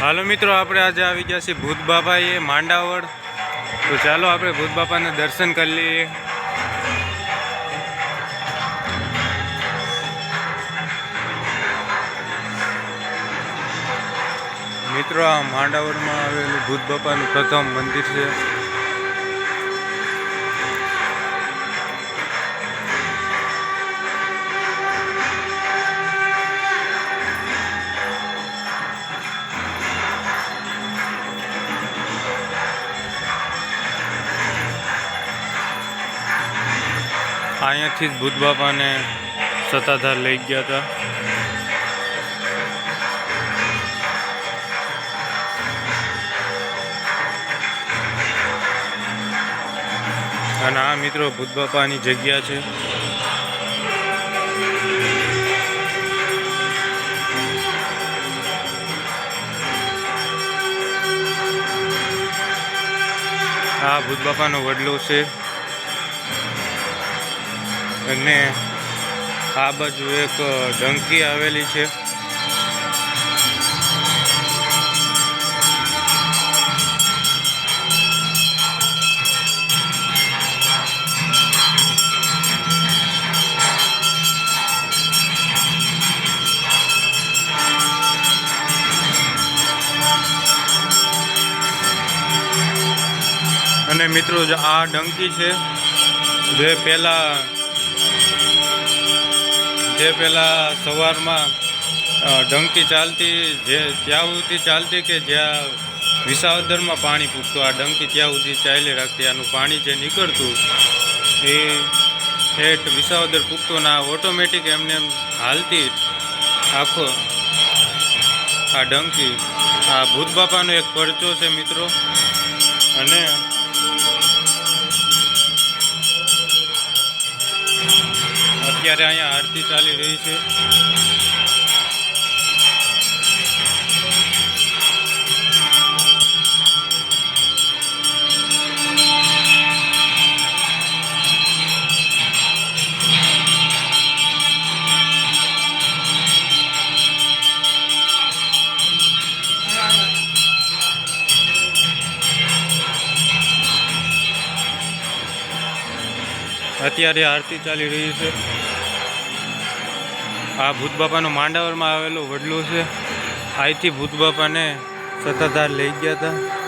હાલો મિત્રો, આપણે આજે આવી ગયા છીએ ભૂત બાપાએ માંડાવડ. તો ચાલો આપણે ભૂત બાપાને દર્શન કરી લઈએ. મિત્રો, આ માંડાવડમાં આવેલું ભૂત બાપાનું પ્રથમ મંદિર છે. અહીંયાથી જ ભૂત બાપાને સત્તાધાર લઈ ગયા હતા. અને આ મિત્રો ભૂત બાપાની જગ્યા છે. આ ભૂત બાપાનો વડલો છે. અને આ બાજુ એક ડંકી આવેલી છે. અને મિત્રો આ ડંકી છે જે પહેલાં જે પહેલાં સવારમાં ડંકી ચાલતી જે ત્યાં સુધી ચાલતી કે જ્યાં વિસાવદરમાં પાણી પૂગતું, આ ડંકી ત્યાં સુધી ચાલી રાખતી, આનું પાણી જે નીકળતું, એ ઠેઠ વિસાવદર પૂગતું ના ઓટોમેટિક એમને એમ હાલતી આખો આ ડંકી આ ભૂત બાપાનો એક પરચો છે, મિત્રો. અને અત્યારે અહીંયા આરતી ચાલી રહી છે અત્યારે આરતી ચાલી રહી છે આ ભૂત બાપાનું માંડાવરમાં આવેલો વડલો છે. અહીંથી ભૂત બાપાને સત્તાધાર લઈ ગયા હતા.